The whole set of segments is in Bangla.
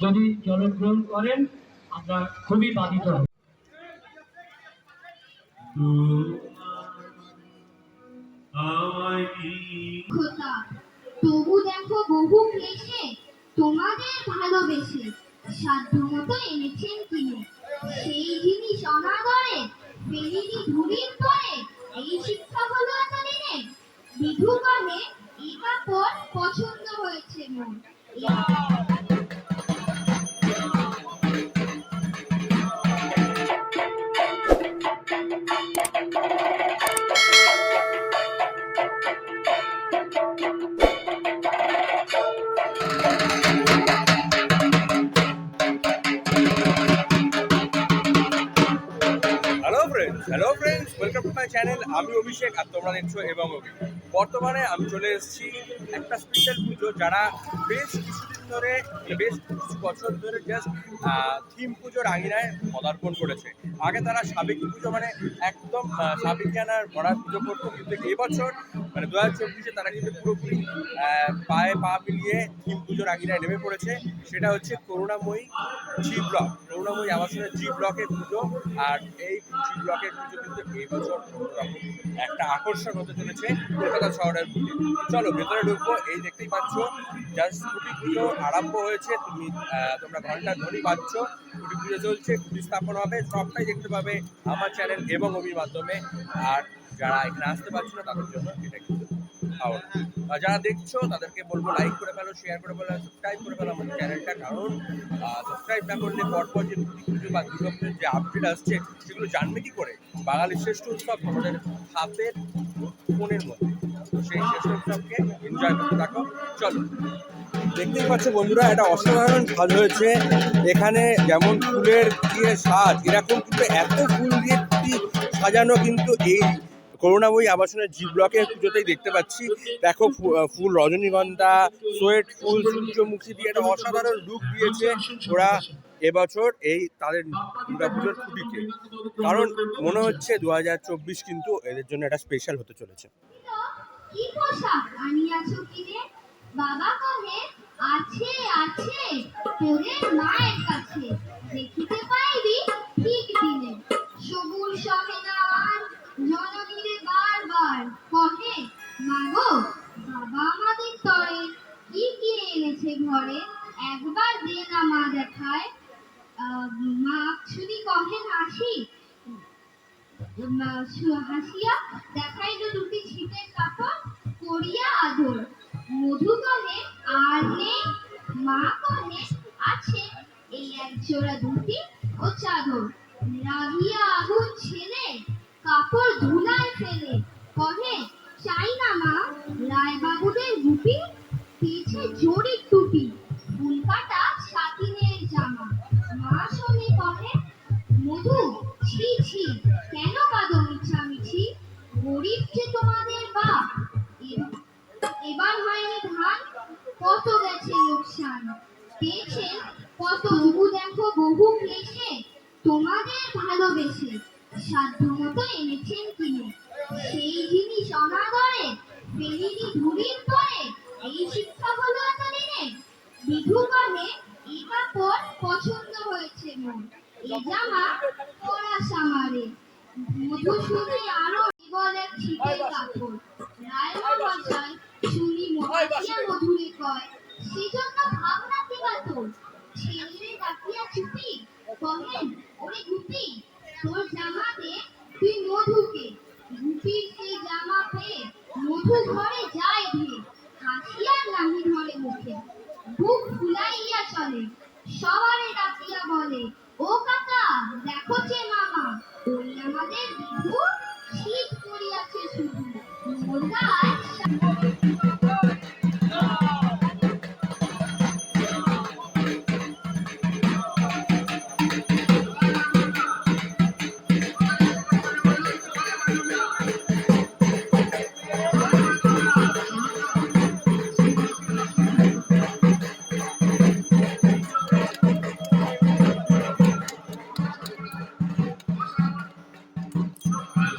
যদি জলগ্রহণ করেন, আমরা খুবই বাধিত হব। তবু দেখো বহু ক্লেশে তোমাদের ভালোবেসে। সাধ্য মতো এনেছেন কিনে। সেই জিনিস অনাদরে ফেরিনি ধুলির পরে। এই শিক্ষা হলো এতদিনে বিধু পছন্দ হয়েছে more friends hello friends welcome to my channel আমি অভিষেক আর তোমরা দেখছ এবং বর্তমানে আমি চলে এসেছি একটা স্পেশাল পুজো যারা বেশ কিছুদিন ধরে বেশ কিছু বছর ধরে জাস্ট থিম পুজোর আঙিনায় পদার্পণ করেছে। আগে তারা সাবেকি পুজো মানে একদম সাবেকিয়ানার ভরা পুজো করতো, কিন্তু এবছর মানে দু হাজার চব্বিশে তারা কিন্তু পুরোপুরি পায়ে পা মিলিয়ে থিম পুজোর আঙিনায় নেমে পড়েছে। সেটা হচ্ছে করুণাময়ী জি ব্লক করুণাময়ী আবাসনের জি ব্লকের পুজো। আর এই জি ব্লকের পুজো কিন্তু এই বছর একটা আকর্ষণ হতে চলেছে কলকাতা শহরের চলো, ভেতরে ঢুকবো। এই দেখতেই পাচ্ছ জাস্ট কুটি পুজো আরম্ভ হয়েছে। তুমি তোমরা ঘণ্টা ধ্বনি পাচ্ছ কুটি পুজো চলছে কুটি স্থাপন হবে, সবটাই দেখতে পাবে আমার চ্যানেল এবং অভির মাধ্যমে। আর যারা এখানে আসতে পারছ না, তাদের জন্য এটা কিন্তু আর যারা দেখছ, তাদেরকে বলব লাইক করে ফেলো শেয়ার করে ফেলো সাবস্ক্রাইব করে ফেলো আমাদের চ্যানেলটা কারণ সাবস্ক্রাইব না করলে পরপর যে পুজো বা দুর্গা পুজোর যে আপডেট আসছে, সেগুলো জানবে কি করে? বাঙালির শ্রেষ্ঠ উৎসব আমাদের হাতের ফোনের মধ্যে। দেখতেই পাচ্ছ বন্ধুরা, একটা অসাধারণ সাজ হয়েছে। এখানে যেমন ফুলের দিয়ে সাজ এরকম কিন্তু এত ফুল দিয়ে সাজানো কিন্তু এই করুণাময়ী আবাসনের জি ব্লকের পুজোতেই দেখতে পাচ্ছি। দেখো ফুল রজনীগন্ধা, সোয়েট ফুল, সূর্যমুখী দিয়ে একটা অসাধারণ লুক দিয়েছে ওরা এবছর এই তাদের দুর্গাপুজোর ছুটিকে কারণ মনে হচ্ছে দু হাজার চব্বিশ কিন্তু এদের জন্য একটা স্পেশাল হতে চলেছে। কি পোশাক আনিয়াছ কিনে? বাবা কহে, আছে আছে তোদের মায়ের কাছে। দেখিতে পাইবি ঠিক দিনে। সবুজ সহে না আর জননীরে বারবার কহে, মাগো, বাবা আমাদের তরে কি কি এনেছে ঘরে? একবার দে না মা দেখায় হাসিয়া দেখাইল দুটি কাপড় করিয়া আদর। মধু আর নেই মা আছে এই এক জোড়া ধুতি ও চাদর। রাগিয়া আগুন ছেলে, কাপড় ধুলায় ফেলে। কহে, চাই না মা, রায়বাবুদের গুপি পেয়েছে জরির তোমাদের বাপ। এবার হয়নি ধান কত গেছে লোকসান? পেয়েছেন কত বহু দেখো বহু ক্লেশে তোমাদের ভালোবেসে। সাধ্য মতো এনেছেন কিনে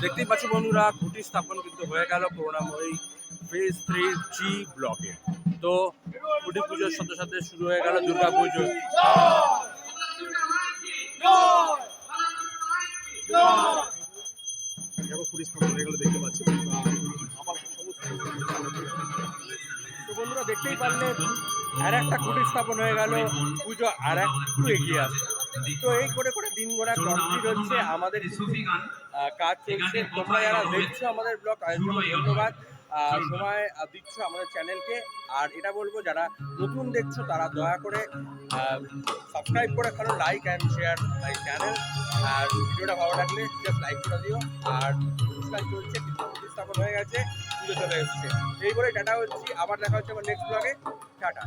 দেখতেই পাচ্ছ বন্ধুরা, খুঁটি স্থাপন কিন্তু হয়ে গেল করুণাময়ী ফেজ থ্রি জি ব্লকে তো কুটি পুজোর সাথে সাথে শুরু হয়ে গেল দুর্গা পুজো। দেখতে পাচ্ছি। বন্ধুরা, দেখতেই পারলেন আর একটা কুটির স্থাপন হয়ে গেল। পুজো আর একটু এগিয়ে আসে তো এই করে করে দিন গোড়া কমপ্লিট হচ্ছে আমাদের কাজ চলছে। তোমরা যারা দেখছ আমাদের ব্লগ ধন্যবাদ। আর সময় দিচ্ছ আমাদের চ্যানেলকে। আর এটা বলব যারা নতুন দেখছ তারা দয়া করে সাবস্ক্রাইব করে ফেলো like and share my channel আর ভিডিওটা ভালো লাগলে জাস্ট লাইক করে দিও। আর অনুষ্ঠান চলছে প্রতিস্থাপন হয়ে গেছে পুজো চলে এসছে। এই বলে টাটা হচ্ছি। আবার দেখা হচ্ছে আমার নেক্সট ব্লগে টাটা।